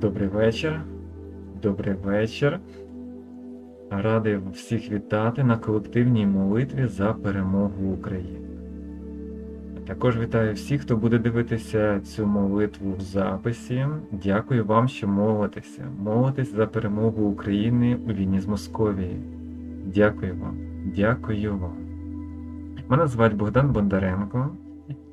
Добрий вечір. Добрий вечір. Радий всіх вітати на колективній молитві за перемогу України. Також вітаю всіх, хто буде дивитися цю молитву в записі. Дякую вам, що молитеся. Молитесь за перемогу України у війні з Московією. Дякую вам. Дякую вам. Мене звати Богдан Бондаренко.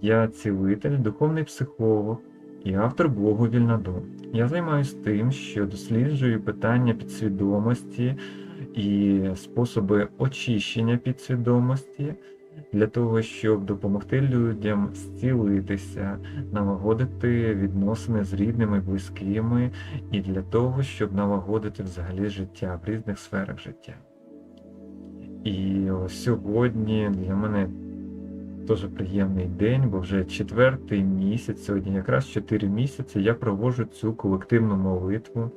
Я цілитель, духовний психолог і автор блогу Вільнодум. Я займаюся тим, що досліджую питання підсвідомості і способи очищення підсвідомості для того, щоб допомогти людям зцілитися, налагодити відносини з рідними, близькими, і для того, щоб налагодити взагалі життя в різних сферах життя. І сьогодні для мене дуже приємний день, бо вже четвертий місяць, сьогодні якраз 4 місяці я проводжу цю колективну молитву.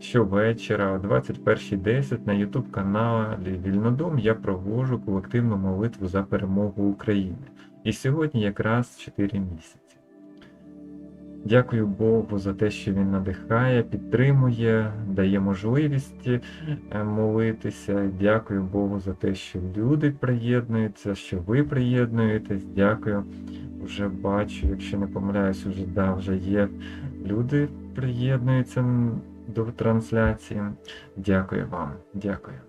Щовечора о 21.10 на YouTube каналі Вільнодум я проводжу колективну молитву за перемогу України. І сьогодні якраз 4 місяці. Дякую Богу за те, що він надихає, підтримує, дає можливість е, молитися. Дякую Богу за те, що люди приєднуються, що ви приєднуєтесь. Дякую. Вже бачу, якщо не помиляюсь, вже да, вже є люди приєднуються до трансляції. Дякую вам, дякую.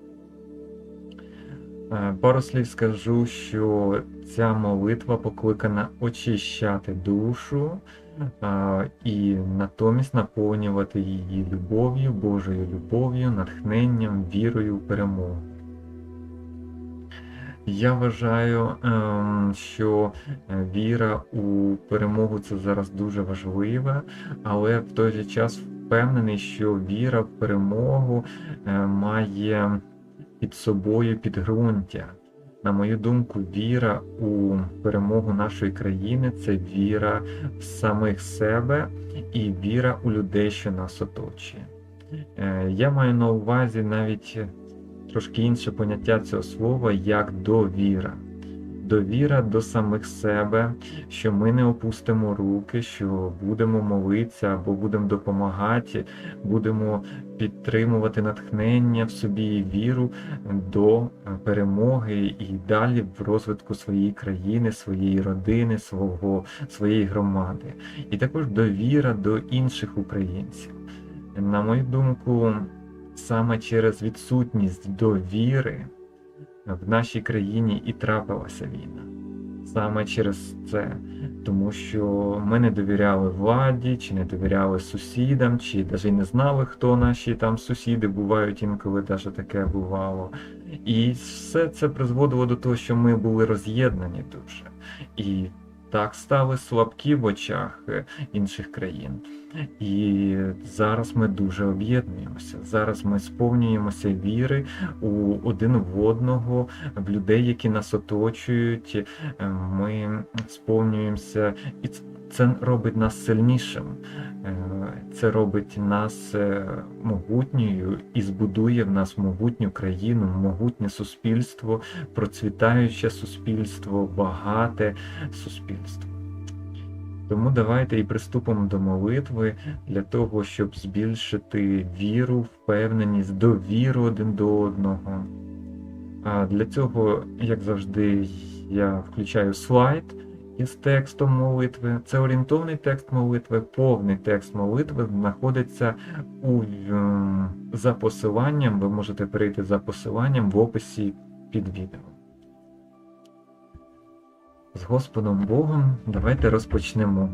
Е, Пару слів скажу, що ця молитва покликана очищати душу і натомість наповнювати її любов'ю, Божою любов'ю, натхненням, вірою в перемогу. Я вважаю, ем, що е, віра у перемогу це зараз дуже важливе, але в той же час впевнений, що віра в перемогу е, має під собою підґрунтя. На мою думку, віра у перемогу нашої країни це віра в самих себе і віра у людей, що нас оточує. Е, Я маю на увазі навіть трошки інше поняття цього слова як довіра. Довіра до самих себе, що ми не опустимо руки, що будемо молитися або будемо допомагати, будемо підтримувати натхнення в собі і віру до перемоги і далі в розвитку своєї країни, своєї родини, свого, своєї громади. І також довіра до інших українців. На мою думку, саме через відсутність довіри в нашій країні і трапилася війна. Саме через це, тому що ми не довіряли владі, чи не довіряли сусідам, чи навіть не знали, хто наші там сусіди бувають, інколи навіть таке бувало. І все це призводило до того, що ми були роз'єднані дуже. І так стали слабкі в очах е, інших країн. І зараз ми дуже об'єднуємося. Зараз ми сповнюємося віри у один в одного, в людей, які нас оточують. Е, Ми сповнюємося, і це робить нас сильнішим. Е, Це робить нас е, могутньою і збудує в нас могутню країну, могутнє суспільство, процвітаюче суспільство, багате суспільство. Тому давайте і приступимо до молитви для того, щоб збільшити віру, впевненість, довіру один до одного. А для цього, як завжди, я включаю слайд із текстом молитви. Це орієнтовний текст молитви, повний текст молитви знаходиться у, за посиланням. Ви можете перейти за посиланням в описі під відео. З Господом Богом давайте розпочнемо.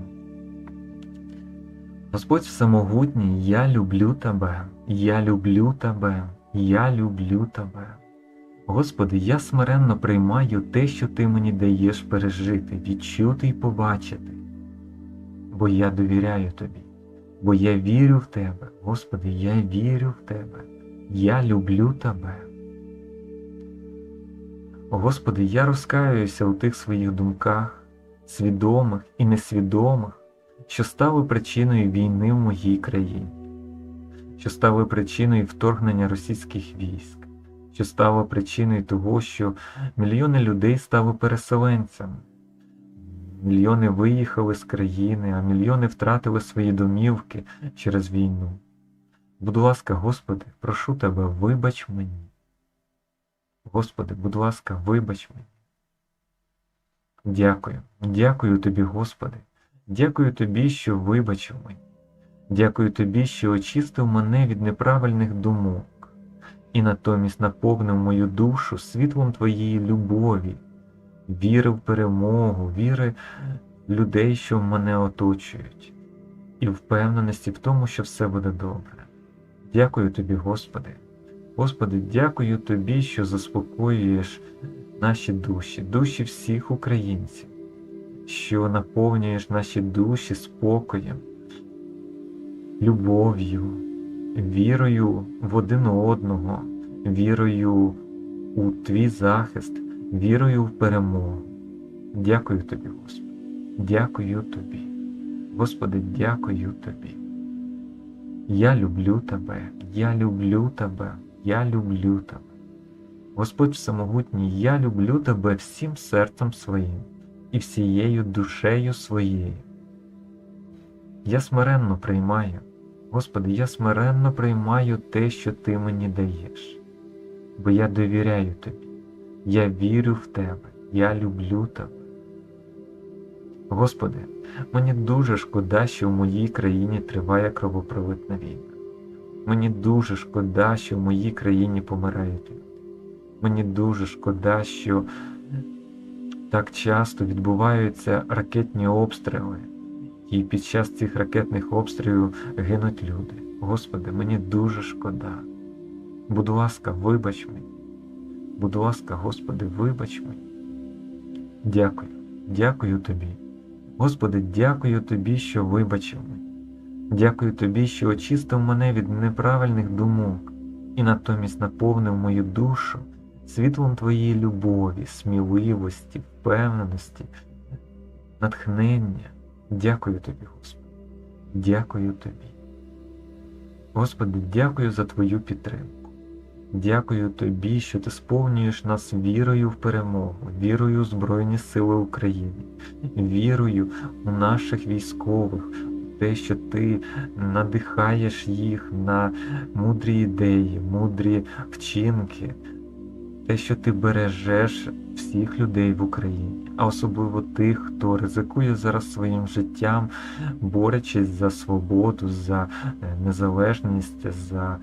Господь Всемогутній, я люблю Тебе, я люблю Тебе, я люблю Тебе. Господи, я смиренно приймаю те, що Ти мені даєш пережити, відчути і побачити, бо я довіряю Тобі, бо я вірю в Тебе, Господи, я вірю в Тебе, я люблю Тебе. Господи, я розкаюся у тих своїх думках, свідомих і несвідомих, що стали причиною війни в моїй країні, що стали причиною вторгнення російських військ, що стало причиною того, що мільйони людей стали переселенцями. Мільйони виїхали з країни, а мільйони втратили свої домівки через війну. Будь ласка, Господи, прошу Тебе, вибач мені. Господи, будь ласка, вибач мені. Дякую, дякую Тобі, Господи. Дякую Тобі, що вибачив мені. Дякую Тобі, що очистив мене від неправильних думок і натомість наповнив мою душу світлом Твоєї любові, віри в перемогу, віри людей, що мене оточують, і впевненості в тому, що все буде добре. Дякую Тобі, Господи. Господи, дякую Тобі, що заспокоюєш наші душі, душі всіх українців, що наповнюєш наші душі спокоєм, любов'ю, вірою в один одного, вірою у Твій захист, вірою в перемогу. Дякую Тобі, Господи. Дякую Тобі. Господи, дякую Тобі. Я люблю Тебе, я люблю Тебе, я люблю Тебе. Господь Всемогутній, я люблю Тебе всім серцем своїм і всією душею своєю. Я смиренно приймаю, Господи, я смиренно приймаю те, що Ти мені даєш, бо я довіряю Тобі, я вірю в Тебе, я люблю Тебе. Господи, мені дуже шкода, що в моїй країні триває кровопролитна війна. Мені дуже шкода, що в моїй країні помирають люди. Мені дуже шкода, що так часто відбуваються ракетні обстріли, і під час цих ракетних обстрілів гинуть люди. Господи, мені дуже шкода. Будь ласка, вибач мені. Будь ласка, Господи, вибач мені. Дякую, дякую Тобі. Господи, дякую Тобі, що вибачив мене. Дякую Тобі, що очистив мене від неправильних думок і натомість наповнив мою душу світлом Твоєї любові, сміливості, впевненості, натхнення. Дякую Тобі, Господи. Дякую Тобі. Господи, дякую за Твою підтримку. Дякую Тобі, що Ти сповнюєш нас вірою в перемогу, вірою в Збройні Сили України, вірою у наших військових, у те, що Ти надихаєш їх на мудрі ідеї, мудрі вчинки, те, що ти бережеш всіх людей в Україні, а особливо тих, хто ризикує зараз своїм життям, борючись за свободу, за е, незалежність, за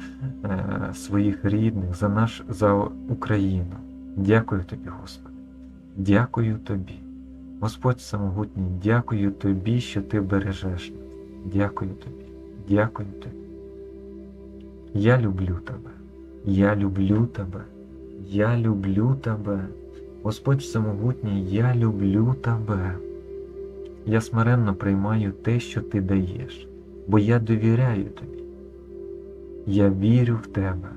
е, своїх рідних, за наш за Україну. Дякую тобі, Господи. Дякую тобі. Господь самогутній, дякую тобі, що ти бережеш нас. Дякую тобі, дякую тобі. Я люблю тебе, я люблю тебе. Я люблю тебе, Господь Всемогутній, я люблю тебе. Я смиренно приймаю те, що ти даєш, бо я довіряю тобі. Я вірю в тебе.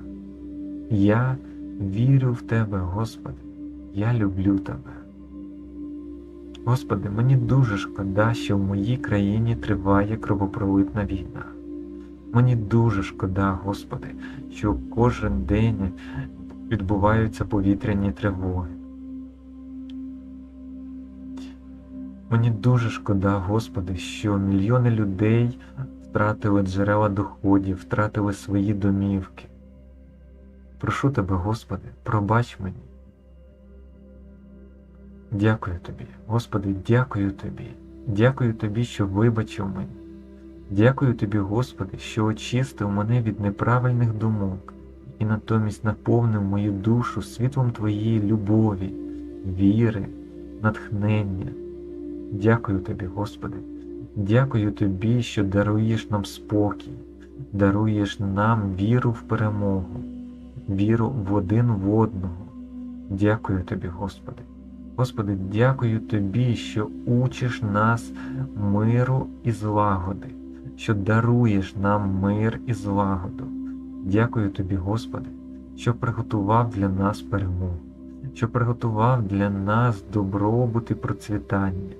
Я вірю в тебе, Господи, я люблю тебе. Господи, мені дуже шкода, що в моїй країні триває кровопролитна війна. Мені дуже шкода, Господи, що кожен день відбуваються повітряні тривоги. Мені дуже шкода, Господи, що мільйони людей втратили джерела доходів, втратили свої домівки. Прошу Тебе, Господи, пробач мені. Дякую Тобі, Господи, дякую Тобі, дякую Тобі, що вибачив мені. Дякую Тобі, Господи, що очистив мене від неправильних думок і натомість наповнив мою душу світлом Твоєї любові, віри, натхнення. Дякую Тобі, Господи, дякую Тобі, що даруєш нам спокій, даруєш нам віру в перемогу, віру в один в одного. Дякую Тобі, Господи. Господи, дякую Тобі, що учиш нас миру і злагоди, що даруєш нам мир і злагоду. Дякую Тобі, Господи, що приготував для нас перемогу, що приготував для нас добробут і процвітання.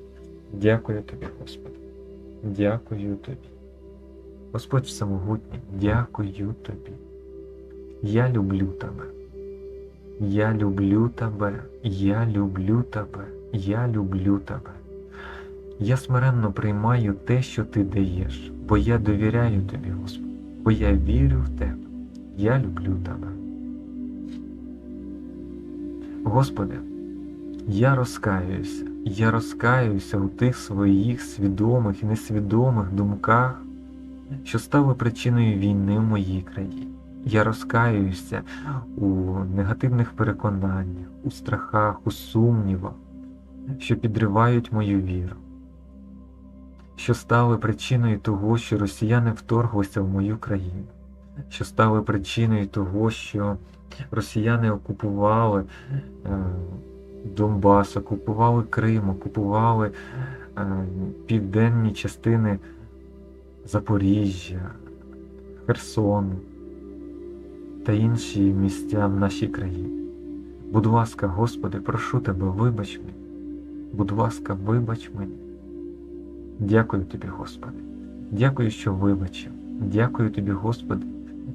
Дякую Тобі, Господи, дякую Тобі. Господь Всемогутній, дякую Тобі. Я люблю Тебе. Я люблю Тебе, я люблю Тебе, я люблю Тебе. Я смиренно приймаю те, що ти даєш, бо я довіряю тобі, Господи, бо я вірю в тебе. Я люблю тебе. Господи, я розкаюся, я розкаюся у тих своїх свідомих і несвідомих думках, що стали причиною війни в моїй країні. Я розкаюся у негативних переконаннях, у страхах, у сумнівах, що підривають мою віру, що стали причиною того, що росіяни вторглися в мою країну, що стали причиною того, що росіяни окупували е, Донбас, окупували Крим, окупували е, південні частини Запоріжжя, Херсону та інші місця в нашій країні. Будь ласка, Господи, прошу Тебе, вибач мені. Будь ласка, вибач мені. Дякую Тобі, Господи. Дякую, що вибачив. Дякую Тобі, Господи.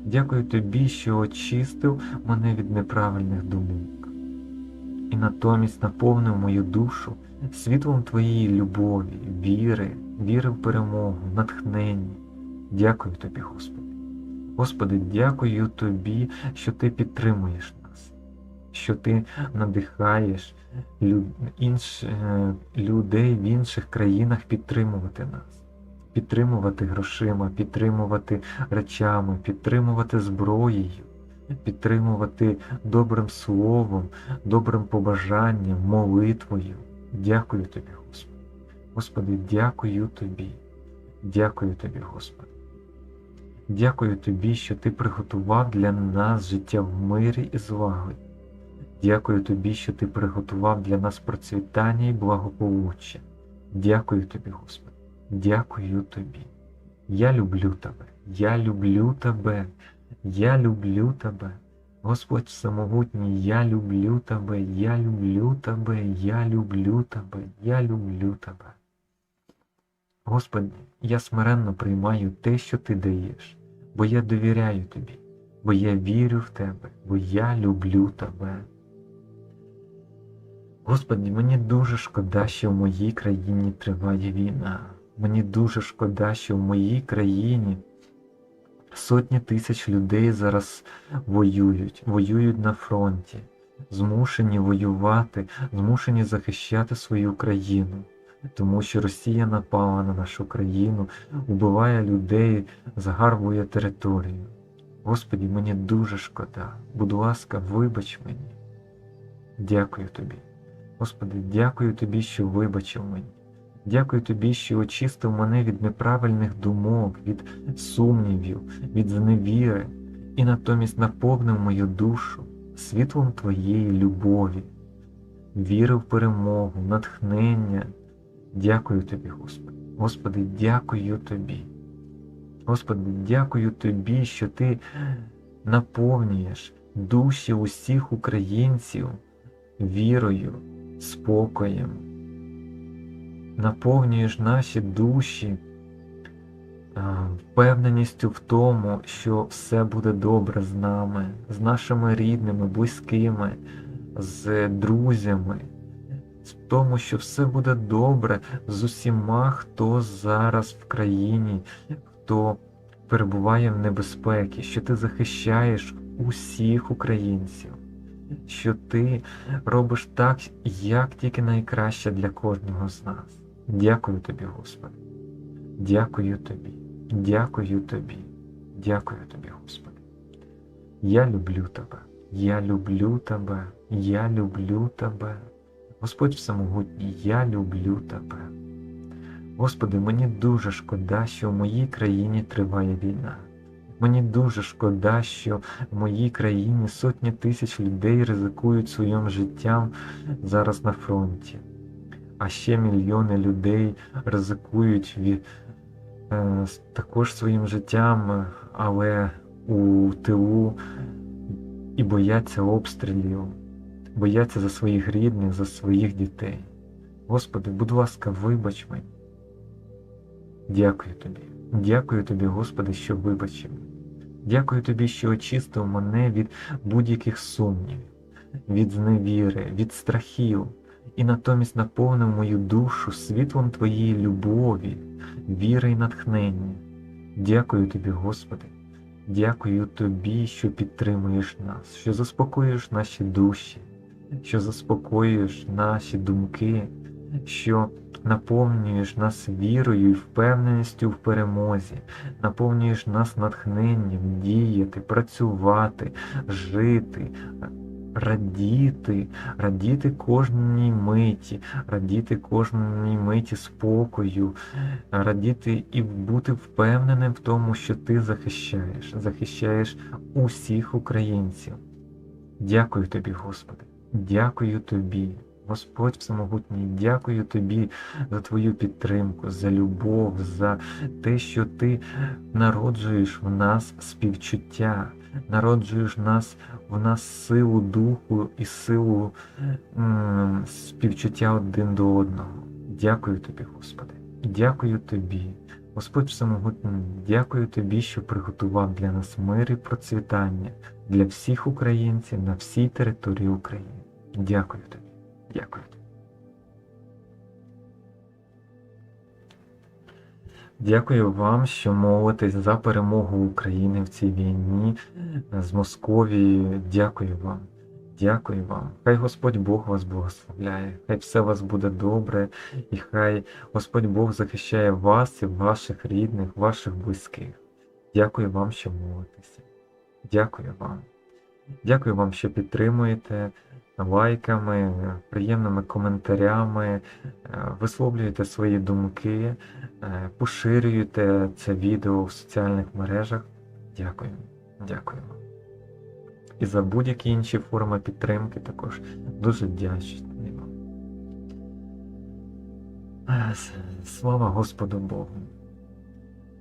Дякую Тобі, що очистив мене від неправильних думок. І натомість наповнив мою душу світлом Твоєї любові, віри, віри в перемогу, натхнення. Дякую Тобі, Господи. Господи, дякую Тобі, що Ти підтримуєш нас, що Ти надихаєш лю- інш, е, людей в інших країнах підтримувати нас, підтримувати грошима, підтримувати речами, підтримувати зброєю, підтримувати добрим словом, добрим побажанням, молитвою. Дякую Тобі, Господи. Господи, дякую Тобі. Дякую Тобі, Господи. Дякую Тобі, що Ти приготував для нас життя в мирі і злагоді. Дякую Тобі, що Ти приготував для нас процвітання і благополуччя. Дякую Тобі, Господи. Дякую Тобі. Я люблю Тебе. Я люблю Тебе. Я люблю Тебе. Господь Всемогутній, я люблю Тебе, я люблю Тебе, я люблю Тебе, я люблю Тебе. Господи, я смиренно приймаю те, що Ти даєш, бо я довіряю Тобі, бо я вірю в Тебе, бо я люблю Тебе. Господи, мені дуже шкода, що в моїй країні триває війна. Мені дуже шкода, що в моїй країні сотні тисяч людей зараз воюють, воюють на фронті, змушені воювати, змушені захищати свою країну тому що Росія напала на нашу країну, вбиває людей, загарбує територію. Господі, мені дуже шкода. Будь ласка, вибач мені. Дякую тобі. Господи, дякую тобі, що вибачив мені. Дякую тобі, що очистив мене від неправильних думок, від сумнівів, від зневіри, і натомість наповнив мою душу світлом Твоєї любові, віри в перемогу, натхнення. Дякую тобі, Господи. Господи, дякую тобі. Господи, дякую тобі, що ти наповнюєш душі усіх українців вірою, спокоєм. Наповнюєш наші душі впевненістю в тому, що все буде добре з нами, з нашими рідними, близькими, з друзями в тому, що все буде добре з усіма, хто зараз в країні, хто перебуває в небезпеці, що ти захищаєш усіх українців, що ти робиш так, як тільки найкраще для кожного з нас. Дякую тобі, Господи. Дякую тобі, дякую тобі, дякую тобі, Господи. Я люблю тебе, я люблю тебе, я люблю тебе. Господь Всемогутній, я люблю Тебе. Господи, мені дуже шкода, що в моїй країні триває війна. Мені дуже шкода, що в моїй країні сотні тисяч людей ризикують своїм життям зараз на фронті, а ще мільйони людей ризикують від, е, також своїм життям, але у тилу і бояться обстрілів бояться за своїх рідних, за своїх дітей. Господи, будь ласка, вибач мені. Дякую Тобі. Дякую Тобі, Господи, що вибачив. Дякую Тобі, що очистив мене від будь-яких сумнівів, від зневіри, від страхів, і натомість наповнив мою душу світлом Твоєї любові, віри і натхнення. Дякую Тобі, Господи. Дякую Тобі, що підтримуєш нас, що заспокоюєш наші душі, що заспокоюєш наші думки, що наповнюєш нас вірою і впевненістю в перемозі, наповнюєш нас натхненням діяти, працювати, жити, радіти, радіти кожній миті, радіти кожній миті спокою, радіти і бути впевненим в тому, що ти захищаєш, захищаєш усіх українців. Дякую тобі, Господи, дякую тобі. Господь Всемогутній, дякую тобі за твою підтримку, за любов, за те, що ти народжуєш в нас співчуття, народжуєш нас в нас силу духу і силу співчуття один до одного. Дякую тобі, Господи, дякую тобі. Господь Всемогутній, дякую тобі, що приготував для нас мир і процвітання для всіх українців на всій території України. Дякую тобі. Дякую. Дякую вам, що молитесь за перемогу України в цій війні з Московією. Дякую вам. Дякую вам. Хай Господь Бог вас благословляє, хай все у вас буде добре, і хай Господь Бог захищає вас і ваших рідних, ваших близьких. Дякую вам, що молитеся. Дякую вам. Дякую вам, що підтримуєте лайками, приємними коментарями, е, висловлюєте свої думки, е, поширюєте це відео в соціальних мережах. Дякую. Дякую. І за будь-які інші форми підтримки також дуже вдячний вам. Е, Слава Господу Богу.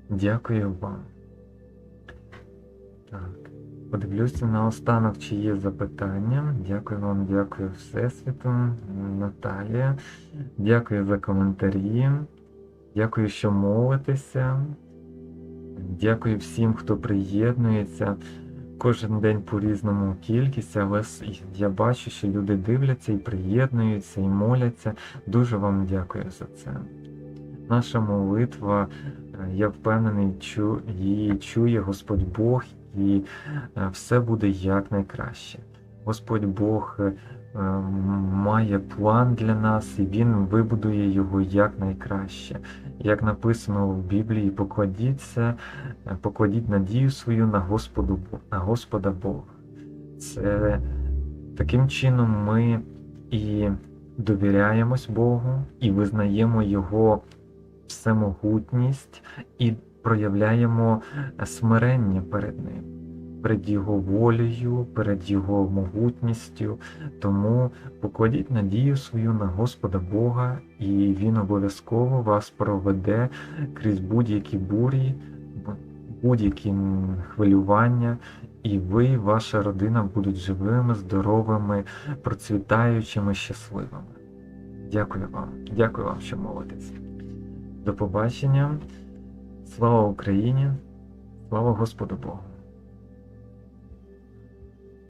Дякую вам. Так. Подивлюся наостанок, чи є запитання. Дякую вам, дякую Всесвіту, Наталія. Дякую за коментарі. Дякую, що молитеся. Дякую всім, хто приєднується. Кожен день по-різному кількість, але я бачу, що люди дивляться і приєднуються, і моляться. Дуже вам дякую за це. Наша молитва, я впевнений, її чує Господь Бог і е, все буде якнайкраще. Господь Бог е, має план для нас, і Він вибудує його якнайкраще. Як написано в Біблії, покладіться, е, покладіть надію свою на Господу, на Господа Бога. Це таким чином ми і довіряємось Богу, і визнаємо Його всемогутність. і проявляємо смирення перед Ним, перед Його волею, перед Його могутністю. Тому покладіть надію свою на Господа Бога, і Він обов'язково вас проведе крізь будь-які бурі, будь-які хвилювання. І ви, ваша родина будуть живими, здоровими, процвітаючими, щасливими. Дякую вам, дякую вам, що молитесь. До побачення. Слава Україні, слава Господу Богу!